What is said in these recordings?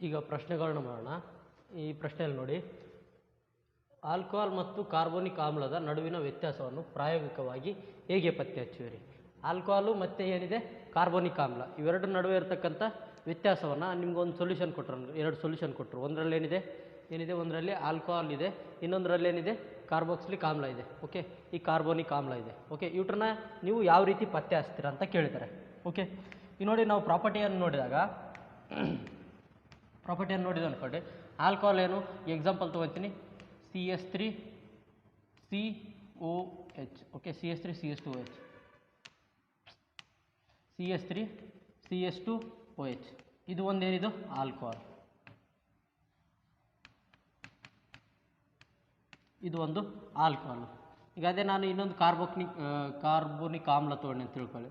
ಈಗ ಪ್ರಶ್ನೆಗಳನ್ನ ಮಾಡೋಣ. ಈ ಪ್ರಶ್ನೆಯಲ್ಲಿ ನೋಡಿ. ಆಲ್ಕೋಹಾಲ್ ಮತ್ತು ಕಾರ್ಬೋನಿಕ್ ಆಮ್ಲದ ನಡುವಿನ ವ್ಯತ್ಯಾಸವನ್ನು ಪ್ರಾಯೋಗಿಕವಾಗಿ ಹೇಗೆ ಪತ್ತೆ ಹಚ್ಚುವಿರಿ ಆಲ್ಕೋಹಾಲು ಮತ್ತು ಏನಿದೆ? ಕಾರ್ಬೋನಿಕ್ ಆಮ್ಲ. ಇವೆರಡರ ನಡುವೆ ಇರತಕ್ಕಂಥ ವ್ಯತ್ಯಾಸವನ್ನು ನಿಮ್ಗೊಂದು ಸೊಲ್ಯೂಷನ್ ಕೊಟ್ಟರು ಎರಡು ಸೊಲ್ಯೂಷನ್ ಕೊಟ್ಟರು ಒಂದರಲ್ಲಿ ಏನಿದೆ? ಏನಿದೆ? ಒಂದರಲ್ಲಿ ಆಲ್ಕೋಹಾಲ್ ಇದೆ. ಇನ್ನೊಂದರಲ್ಲಿ ಏನಿದೆ? ಕಾರ್ಬೋಕ್ಸಿಲಿಕ್ ಆಮ್ಲ ಇದೆ. ಓಕೆ ಈ ಕಾರ್ಬೋನಿಕ್ ಆಮ್ಲ ಇದೆ. ಓಕೆ ಇವ್ರನ್ನ ನೀವು ಯಾವ ರೀತಿ ಪತ್ತೆ ಹಚ್ತೀರ ಅಂತ ಕೇಳಿದ್ದಾರೆ ಓಕೆ ಈ ನೋಡಿ ನಾವು ಪ್ರಾಪರ್ಟಿಯನ್ನು ನೋಡಿದಾಗ ಪ್ರಾಪರ್ಟಿಯನ್ನು ನೋಡಿದ್ದು ಅಂದ್ಕೊಳ್ಳಿ ಆಲ್ಕೋಹಾಲ್ ಏನು? Example ತೊಗೊತೀನಿ. C S three C O H okay C S three C S two O H C S three C S two O H ಇದು ಒಂದೇನಿದು? ಆಲ್ಕೋಹಾಲ್ ಇದು ಒಂದು ಆಲ್ಕೋಹಾಲ್ ಈಗ ಅದೇ ನಾನು ಇನ್ನೊಂದು ಕಾರ್ಬೋಕ್ನಿಕ್ ಕಾರ್ಬೋನಿಕ್ ಆಮ್ಲ ತೊಗೊಂಡೆ ಅಂತ ತಿಳ್ಕೊಳ್ಳಿ.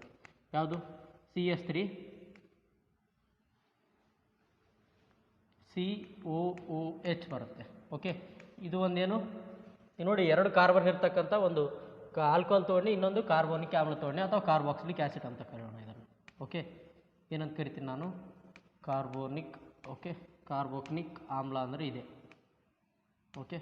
ಯಾವುದು? C S three C O O H ಬರುತ್ತೆ. ಓಕೆ ಇದು ಒಂದೇನು? ನೋಡಿ ಎರಡು ಕಾರ್ಬನ್ ಇರ್ತಕ್ಕಂಥ ಒಂದು ಆಲ್ಕೋಹಾಲ್ ತೊಗೊಂಡು ಇನ್ನೊಂದು ಕಾರ್ಬೋನಿಕ್ ಆಮ್ಲ ತೊಗೊಂಡೆ ಅಥವಾ ಕಾರ್ಬಾಕ್ಸಿಲಿಕ್ ಆ್ಯಸಿಡ್ ಅಂತ ಕರೆಯೋಣ ಇದನ್ನು. ಓಕೆ ಏನಂತ ಕರಿತೀನಿ ನಾನು? ಕಾರ್ಬೋನಿಕ್ ಓಕೆ ಕಾರ್ಬೋಕ್ನಿಕ್ ಆಮ್ಲ ಅಂದರೆ ಇದೆ. ಓಕೆ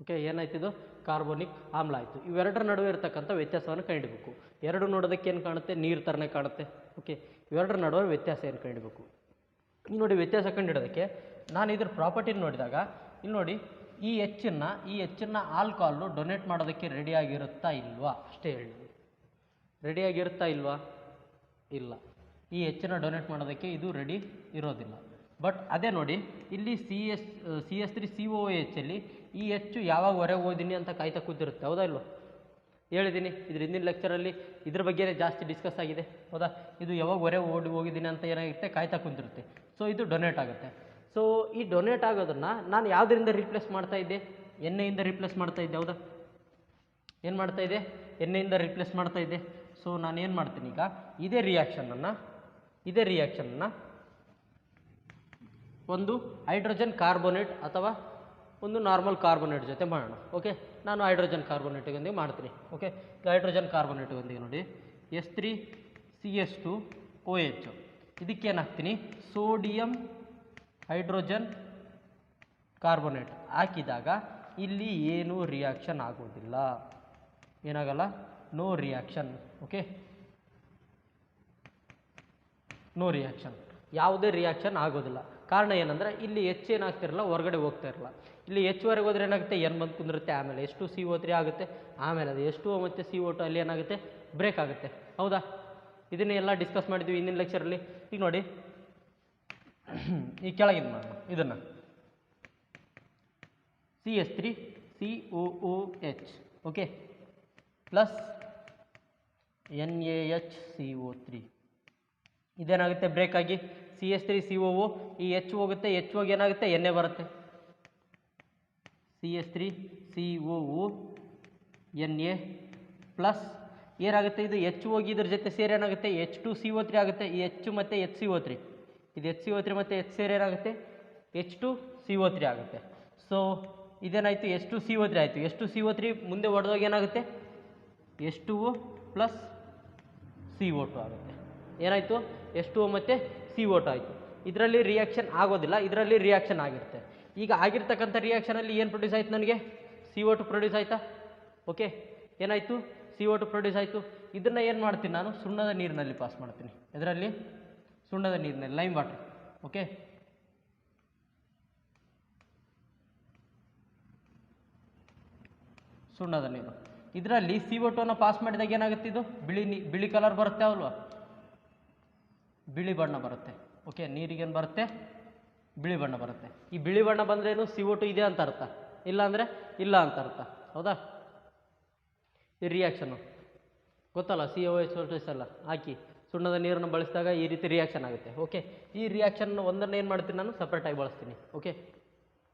ಓಕೆ ಏನಾಯ್ತಿದು ಕಾರ್ಬೋನಿಕ್ ಆಮ್ಲ ಆಯಿತು. ಇವೆರಡರ ನಡುವೆ ಇರತಕ್ಕಂಥ ವ್ಯತ್ಯಾಸವನ್ನು ಕಂಡುಹಿಡಬೇಕು ಎರಡು ನೋಡೋದಕ್ಕೆ ಏನು ಕಾಣುತ್ತೆ? ನೀರು ಥರನೇ ಕಾಣುತ್ತೆ. ಓಕೆ ಇವೆರಡರ ನಡುವೆ ವ್ಯತ್ಯಾಸ ಏನು ಕಂಡುಹಿಡಬೇಕು ಈಗ ನೋಡಿ ವ್ಯತ್ಯಾಸ ಕಂಡುಹಿಡೋದಕ್ಕೆ ನಾನು ಇದ್ರ ಪ್ರಾಪರ್ಟಿ ನೋಡಿದಾಗ, ಇಲ್ಲಿ ನೋಡಿ, ಈ ಹೆಚ್ಚನ್ನು ಈ ಹೆಚ್ಚನ್ನು ಆಲ್ಕೋಹಾಲು ಡೊನೇಟ್ ಮಾಡೋದಕ್ಕೆ ರೆಡಿಯಾಗಿರುತ್ತಾ ಇಲ್ವಾ? ಅಷ್ಟೇ ಹೇಳಿ. ರೆಡಿಯಾಗಿರುತ್ತಾ ಇಲ್ವಾ? ಇಲ್ಲ. ಈ ಹೆಚ್ಚನ್ನು ಡೊನೇಟ್ ಮಾಡೋದಕ್ಕೆ ಇದು ರೆಡಿ ಇರೋದಿಲ್ಲ. ಬಟ್ ಅದೇ ನೋಡಿ, ಇಲ್ಲಿ C S C S three C O ಎಚ್ಚಲ್ಲಿ ಈ ಹೆಚ್ಚು ಯಾವಾಗ ಹೊರಗೆ ಓದಿನಿ ಅಂತ ಕಾಯ್ತಾ ಕೂತಿರುತ್ತೆ, ಹೌದಾ ಇಲ್ವೋ? ಹೇಳಿದ್ದೀನಿ ಇದ್ರ ಹಿಂದಿನ ಲೆಕ್ಚರಲ್ಲಿ ಇದ್ರ ಬಗ್ಗೆನೇ ಜಾಸ್ತಿ ಡಿಸ್ಕಸ್ ಆಗಿದೆ. ಹೌದಾ? ಇದು ಯಾವಾಗ ಹೊರೆ ಓಡಿ ಹೋಗಿದ್ದೀನಿ ಅಂತ ಏನಾಗಿರುತ್ತೆ ಕಾಯ್ತಾ ಕುಂತಿರುತ್ತೆ. ಸೊ ಇದು ಡೊನೇಟ್ ಆಗುತ್ತೆ. ಸೊ ಈ ಡೊನೇಟ್ ಆಗೋದನ್ನು ನಾನು ಯಾವುದರಿಂದ ರಿಪ್ಲೇಸ್ ಮಾಡ್ತಾ ಇದ್ದೆ? ಎಣ್ಣೆಯಿಂದ ರಿಪ್ಲೇಸ್ ಮಾಡ್ತಾ ಇದ್ದೆ, ಹೌದಾ? ಏನು ಮಾಡ್ತಾ ಇದ್ದೆ? ಎಣ್ಣೆಯಿಂದ ರಿಪ್ಲೇಸ್ ಮಾಡ್ತಾ ಇದ್ದೆ. ಸೊ ನಾನು ಏನು ಮಾಡ್ತೀನಿ ಈಗ? ಇದೇ ರಿಯಾಕ್ಷನನ್ನು ಇದೇ ರಿಯಾಕ್ಷನನ್ನು ಒಂದು ಹೈಡ್ರೋಜನ್ ಕಾರ್ಬೋನೇಟ್ ಅಥವಾ ಒಂದು ನಾರ್ಮಲ್ ಕಾರ್ಬೋನೇಟ್ ಜೊತೆ ಮಾಡೋಣ ಓಕೆ ನಾನು ಹೈಡ್ರೋಜನ್ ಕಾರ್ಬೋನೇಟ್ಗೊಂದಿಗೆ ಮಾಡ್ತೀನಿ ಓಕೆ ಹೈಡ್ರೋಜನ್ ಕಾರ್ಬೋನೇಟ್ಗೊಂದಿಗೆ ನೋಡಿ. S three C S two O H ಇದಕ್ಕೇನು ಹಾಕ್ತೀನಿ ಸೋಡಿಯಂ ಹೈಡ್ರೋಜನ್ ಕಾರ್ಬೋನೇಟ್ ಹಾಕಿದಾಗ ಇಲ್ಲಿ ಏನೂ ರಿಯಾಕ್ಷನ್ ಆಗೋದಿಲ್ಲ ಏನಾಗಲ್ಲ? No reaction okay no reaction ಯಾವುದೇ ರಿಯಾಕ್ಷನ್ ಆಗೋದಿಲ್ಲ ಕಾರಣ ಏನಂದರೆ ಇಲ್ಲಿ ಹೆಚ್ಚೇನಾಗ್ತಿರಲ್ಲ ಹೊರಗಡೆ ಹೋಗ್ತಾ ಇರಲ್ಲ. ಇಲ್ಲಿ ಹೆಚ್ಚುವರೆಗೆ ಹೋದ್ರೆ ಏನಾಗುತ್ತೆ? ಎನ್ ಬಂದು ಕುಂದಿರುತ್ತೆ, ಆಮೇಲೆ ಎಷ್ಟು ಸಿ ಓ ತ್ರೀ ಆಗುತ್ತೆ, ಆಮೇಲೆ ಅದು ಎಷ್ಟು ಮತ್ತು ಸಿ ಓ ಟು ಅಲ್ಲಿ ಏನಾಗುತ್ತೆ? ಬ್ರೇಕ್ ಆಗುತ್ತೆ. ಹೌದಾ? ಇದನ್ನೇ ಎಲ್ಲ ಡಿಸ್ಕಸ್ ಮಾಡಿದ್ವಿ ಹಿಂದಿನ ಲೆಕ್ಚರಲ್ಲಿ ಈಗ ನೋಡಿ. ಈ ಕೆಳಗಿನ ಮಾಡೋಣ ಇದನ್ನು. C S three C O O H okay plus N A H C O three ಇದೇನಾಗುತ್ತೆ? Break ಆಗಿ. C S three C O ಈ ಎಚ್ ಹೋಗುತ್ತೆ ಎಚ್ ಹೋಗಿ ಏನಾಗುತ್ತೆ? ಎನ್ ಎ ಬರುತ್ತೆ. C S three, C O N A plus ಏನಾಗುತ್ತೆ? ಇದು H ಹೋಗಿ ಇದ್ರ ಜೊತೆ ಸೇರಿ ಏನಾಗುತ್ತೆ? H two C O three ಆಗುತ್ತೆ. ಈ ಎಚ್ ಮತ್ತು ಎಚ್ ಸಿ ಓ ತ್ರೀ. ಇದು ಎಚ್ ಸಿ ಓ ತ್ರೀ ಮತ್ತು ಎಚ್ ಸೇರಿ ಏನಾಗುತ್ತೆ? H two C O three ಆಗುತ್ತೆ. So ಇದೇನಾಯಿತು? H two C O three ಆಯಿತು. ಎಷ್ಟು ಸಿ ಓ ತ್ರೀ ಮುಂದೆ ಹೊಡೆದಾಗ ಏನಾಗುತ್ತೆ? H two O plus C O two ಆಗುತ್ತೆ. ಏನಾಯಿತು? ಎಚ್ ಟು ಮತ್ತು ಸಿ ಓ ಟು ಆಯಿತು. ಇದರಲ್ಲಿ ರಿಯಾಕ್ಷನ್ ಆಗೋದಿಲ್ಲ. ಇದರಲ್ಲಿ ರಿಯಾಕ್ಷನ್ ಆಗಿರುತ್ತೆ. ಈಗ ಆಗಿರ್ತಕ್ಕಂಥ ರಿಯಾಕ್ಷನಲ್ಲಿ ಏನು ಪ್ರೊಡ್ಯೂಸ್ ಆಯಿತು ನನಗೆ? ಸಿ ಒ ಟು ಪ್ರೊಡ್ಯೂಸ್ ಆಯಿತಾ? ಓಕೆ ಏನಾಯಿತು? ಸಿ ಒ ಟು ಪ್ರೊಡ್ಯೂಸ್ ಆಯಿತು. ಇದನ್ನು ಏನು ಮಾಡ್ತೀನಿ ನಾನು? ಸುಣ್ಣದ ನೀರಿನಲ್ಲಿ ಪಾಸ್ ಮಾಡ್ತೀನಿ. ಇದರಲ್ಲಿ ಸುಣ್ಣದ ನೀರಿನಲ್ಲಿ ಲೈಮ್ ವಾಟರ್ ಓಕೆ ಸುಣ್ಣದ ನೀರು. ಇದರಲ್ಲಿ ಸಿ ಒ ಅನ್ನು ಪಾಸ್ ಮಾಡಿದಾಗ ಏನಾಗುತ್ತೆ ಇದು? ಬಿಳಿ ನೀ, ಬಿಳಿ ಕಲರ್ ಬರುತ್ತೆ ಅಲ್ವಾ? ಬಿಳಿ ಬಣ್ಣ ಬರುತ್ತೆ. ಓಕೆ ನೀರಿಗೇನು ಬರುತ್ತೆ? ಬಿಳಿ ಬಣ್ಣ ಬರುತ್ತೆ. ಈ ಬಿಳಿ ಬಣ್ಣ ಬಂದ್ರೇನು ಸಿ ಒ ಟು ಇದೆ ಅಂತ ಅರ್ಥ. ಇಲ್ಲ ಅಂದರೆ ಇಲ್ಲ ಅಂತ ಅರ್ಥ. ಹೌದಾ? ಈ ರಿಯಾಕ್ಷನು ಗೊತ್ತಲ್ಲ ಸಿ ಒ ಎಚ್ ಎಲ್ಲ. ಹಾಕಿ ಸುಣ್ಣದ ನೀರನ್ನು ಬಳಸಿದಾಗ ಈ ರೀತಿ ರಿಯಾಕ್ಷನ್ ಆಗುತ್ತೆ. ಓಕೆ ಈ ರಿಯಾಕ್ಷನ್ ಒಂದನ್ನು ಏನು ಮಾಡ್ತೀನಿ ನಾನು? ಸಪ್ರೇಟಾಗಿ ಬಳಸ್ತೀನಿ. ಓಕೆ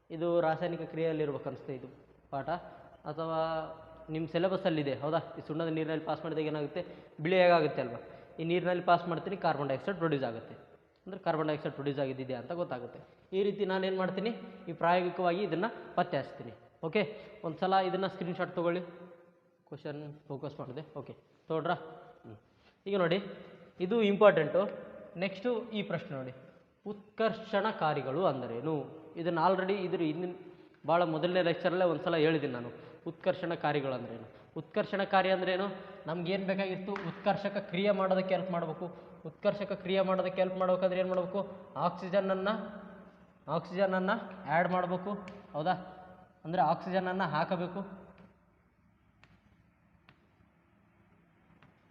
ಇದು ರಾಸಾಯನಿಕ ಕ್ರಿಯೆಯಲ್ಲಿರ್ಬೇಕು ಅನಿಸುತ್ತೆ ಇದು ಪಾಠ. ಅಥವಾ ನಿಮ್ಮ ಸಿಲೆಬಸ್ಸಲ್ಲಿದೆ ಹೌದಾ? ಈ ಸುಣ್ಣದ ನೀರಿನಲ್ಲಿ ಪಾಸ್ ಮಾಡಿದಾಗ ಏನಾಗುತ್ತೆ? ಬಿಳಿ ಹೇಗಾಗುತ್ತೆ ಅಲ್ವಾ? ಈ ನೀರಿನಲ್ಲಿ ಪಾಸ್ ಮಾಡ್ತೀನಿ ಕಾರ್ಬನ್ ಡೈಆಕ್ಸೈಡ್ ಪ್ರೊಡ್ಯೂಸ್ ಆಗುತ್ತೆ. ಅಂದರೆ ಕಾರ್ಬನ್ ಡೈಆಕ್ಸೈಡ್ ಪ್ರೊಡ್ಯೂಸ್ ಆಗಿದ್ದಿದೆ ಅಂತ ಗೊತ್ತಾಗುತ್ತೆ. ಈ ರೀತಿ ನಾನು ಏನು ಮಾಡ್ತೀನಿ? ಈ ಪ್ರಾಯೋಗಿಕವಾಗಿ ಇದನ್ನು ಪತ್ತೆ ಹಚ್ತೀನಿ ಓಕೆ ಒಂದು ಸಲ ಇದನ್ನು ಸ್ಕ್ರೀನ್ಶಾಟ್ ತೊಗೊಳ್ಳಿ. ಕ್ವಶನ್ ಫೋಕಸ್ ಮಾಡಿದೆ? ಓಕೆ ತೊಗೊಳ್ರಾ ಹ್ಞೂ ಈಗ ನೋಡಿ, ಇದು ಇಂಪಾರ್ಟೆಂಟು ನೆಕ್ಸ್ಟು ಈ ಪ್ರಶ್ನೆ ನೋಡಿ. ಉತ್ಕರ್ಷಣಕಾರಿಗಳು ಅಂದರೇನು? ಇದನ್ನು ಆಲ್ರೆಡಿ ಇದ್ರ ಹಿಂದಿನ ಭಾಳ ಮೊದಲನೇ ಲೆಕ್ಚರಲ್ಲೇ ಒಂದು ಸಲ ಹೇಳಿದ್ದೀನಿ ನಾನು. ಉತ್ಕರ್ಷಣಕಾರಿಗಳು ಅಂದ್ರೇನು? ಉತ್ಕರ್ಷಣಕಾರಿ ಅಂದ್ರೇನು ನಮ್ಗೇನು ಬೇಕಾಗಿತ್ತು? ಉತ್ಕರ್ಷಕ ಕ್ರಿಯೆ ಮಾಡೋದಕ್ಕೆ ಹೆಲ್ಪ್ ಮಾಡಬೇಕು. ಉತ್ಕರ್ಷಕ ಕ್ರಿಯೆ ಮಾಡೋದಕ್ಕೆ ಹೆಲ್ಪ್ ಮಾಡ್ಬೇಕಂದ್ರೆ ಏನು ಮಾಡಬೇಕು? ಆಕ್ಸಿಜನನ್ನು ಆಕ್ಸಿಜನನ್ನು ಆ್ಯಡ್ ಮಾಡಬೇಕು. ಹೌದಾ? ಅಂದರೆ ಆಕ್ಸಿಜನನ್ನು ಹಾಕಬೇಕು.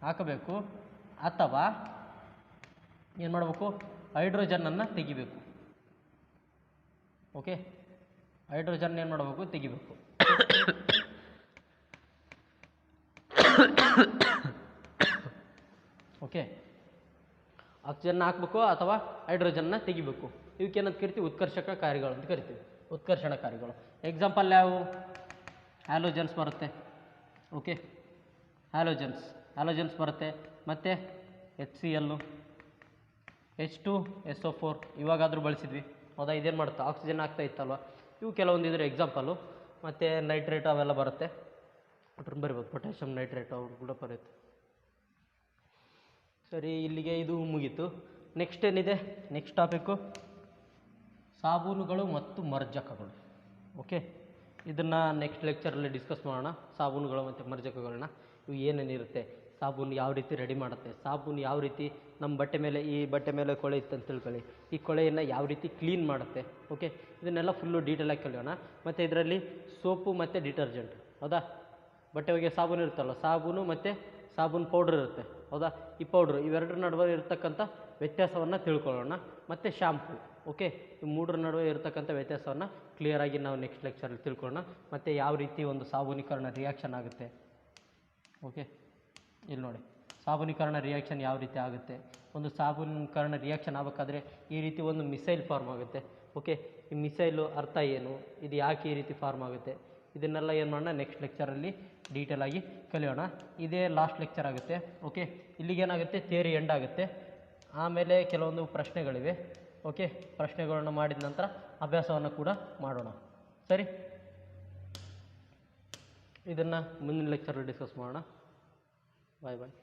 ಹಾಕಬೇಕು. ಅಥವಾ ಏನು ಮಾಡಬೇಕು? ಹೈಡ್ರೋಜನನ್ನು ತೆಗಿಬೇಕು. ಓಕೆ ಹೈಡ್ರೋಜನ್ ಏನು ಮಾಡಬೇಕು? ತೆಗಿಬೇಕು. ಓಕೆ ಆಕ್ಸಿಜನ್ ಹಾಕಬೇಕು ಅಥವಾ ಹೈಡ್ರೋಜನ್ನ ತೆಗಿಬೇಕು. ಇವಕ್ಕೇನಂತ ಕರಿತೀವಿ? ಉತ್ಕರ್ಷಕ ಕಾರ್ಯಗಳು ಅಂತ ಕರಿತೀವಿ. ಉತ್ಕರ್ಷಣ ಕಾರ್ಯಗಳು. ಎಕ್ಸಾಂಪಲ್ ಯಾವುವು ಹ್ಯಾಲೋಜನ್ಸ್ ಬರುತ್ತೆ. ಓಕೆ ಹ್ಯಾಲೋಜನ್ಸ್ ಹ್ಯಾಲೋಜನ್ಸ್ ಬರುತ್ತೆ. ಮತ್ತು H C L H two S O four ಇವಾಗಾದರೂ ಬಳಸಿದ್ವಿ. ಹೌದಾ? ಇದೇನು ಮಾಡುತ್ತೆ? ಆಕ್ಸಿಜನ್ ಆಗ್ತಾ ಇತ್ತಲ್ವ? ಇವು ಕೆಲವೊಂದು ಇದ್ರೆ ಎಕ್ಸಾಂಪಲು ಮತ್ತು ನೈಟ್ರೇಟ್ ಅವೆಲ್ಲ ಬರುತ್ತೆ. ಬರಿಬೋದು ಪೊಟ್ಯಾಷಿಯಮ್ ನೈಟ್ರೇಟ್ ಅವ್ರು ಕೂಡ ಬರುತ್ತೆ. ಸರಿ, ಇಲ್ಲಿಗೆ ಇದು ಮುಗೀತು. ನೆಕ್ಸ್ಟ್ ಏನಿದೆ? ನೆಕ್ಸ್ಟ್ ಟಾಪಿಕ್ಕು ಸಾಬೂನುಗಳು ಮತ್ತು ಮರ್ಜಕಗಳು. ಓಕೆ ಇದನ್ನು ನೆಕ್ಸ್ಟ್ ಲೆಕ್ಚರಲ್ಲಿ ಡಿಸ್ಕಸ್ ಮಾಡೋಣ. ಸಾಬೂನುಗಳು ಮತ್ತು ಮರ್ಜಕಗಳನ್ನ. ಇವು ಏನೇನಿರುತ್ತೆ ಸಾಬೂನು ಯಾವ ರೀತಿ ರೆಡಿ ಮಾಡುತ್ತೆ? ಸಾಬೂನು ಯಾವ ರೀತಿ ನಮ್ಮ ಬಟ್ಟೆ ಮೇಲೆ, ಈ ಬಟ್ಟೆ ಮೇಲೆ ಕೊಳೆ ಇತ್ತು ಅಂತ ತಿಳ್ಕೊಳ್ಳಿ. ಈ ಕೊಳೆಯನ್ನು ಯಾವ ರೀತಿ ಕ್ಲೀನ್ ಮಾಡುತ್ತೆ? ಓಕೆ ಇದನ್ನೆಲ್ಲ ಫುಲ್ಲು ಡೀಟೇಲಾಗಿ ಕಲಿಯೋಣ ಮತ್ತು ಇದರಲ್ಲಿ ಸೋಪು ಮತ್ತು ಡಿಟರ್ಜೆಂಟ್ ಹೌದಾ? ಬಟ್ಟೆ ಒಗೆಯೋ ಸಾಬೂನು ಇರುತ್ತಲ್ಲ, ಸಾಬೂನು ಮತ್ತು ಸಾಬೂನು ಪೌಡ್ರ್ ಇರುತ್ತೆ. ಹೌದಾ? ಈ ಪೌಡ್ರ್ ಇವೆರಡರ ನಡುವೆ ಇರತಕ್ಕಂಥ ವ್ಯತ್ಯಾಸವನ್ನು ತಿಳ್ಕೊಳ್ಳೋಣ. ಮತ್ತು ಶಾಂಪು ಓಕೆ ಈ ಮೂಡರ ನಡುವೆ ಇರತಕ್ಕಂಥ ವ್ಯತ್ಯಾಸವನ್ನು ಕ್ಲಿಯರಾಗಿ ನಾವು ನೆಕ್ಸ್ಟ್ ಲೆಕ್ಚರಲ್ಲಿ ತಿಳ್ಕೊಳ್ಳೋಣ. ಮತ್ತು ಯಾವ ರೀತಿ ಒಂದು ಸಾಬೂನೀಕರಣ ರಿಯಾಕ್ಷನ್ ಆಗುತ್ತೆ? ಓಕೆ ಇಲ್ಲಿ ನೋಡಿ. ಸಾಬೂನೀಕರಣ ರಿಯಾಕ್ಷನ್ ಯಾವ ರೀತಿ ಆಗುತ್ತೆ? ಒಂದು ಸಾಬೂನೀಕರಣ ರಿಯಾಕ್ಷನ್ ಆಗಬೇಕಾದ್ರೆ ಈ ರೀತಿ ಒಂದು ಮಿಸೈಲ್ ಫಾರ್ಮ್ ಆಗುತ್ತೆ. ಓಕೆ ಈ ಮಿಸೈಲು ಅರ್ಥ ಏನು? ಇದು ಯಾಕೆ ಈ ರೀತಿ ಫಾರ್ಮ್ ಆಗುತ್ತೆ? ಇದನ್ನೆಲ್ಲ ಏನು ಮಾಡೋಣ ನೆಕ್ಸ್ಟ್ ಲೆಕ್ಚರಲ್ಲಿ ಡೀಟೇಲಾಗಿ ಕಲಿಯೋಣ. ಇದೇ ಲಾಸ್ಟ್ ಲೆಕ್ಚರ್ ಆಗುತ್ತೆ ಓಕೆ ಇಲ್ಲಿಗೇನಾಗುತ್ತೆ? ಥಿಯರಿ ಎಂಡ್ ಆಗುತ್ತೆ. ಆಮೇಲೆ ಕೆಲವೊಂದು ಪ್ರಶ್ನೆಗಳಿವೆ ಓಕೆ ಪ್ರಶ್ನೆಗಳನ್ನು ಮಾಡಿದ ನಂತರ ಅಭ್ಯಾಸವನ್ನು ಕೂಡ ಮಾಡೋಣ. ಸರಿ? ಇದನ್ನು ಮುಂದಿನ ಲೆಕ್ಚರಲ್ಲಿ ಡಿಸ್ಕಸ್ ಮಾಡೋಣ. ಬಾಯ್ ಬಾಯ್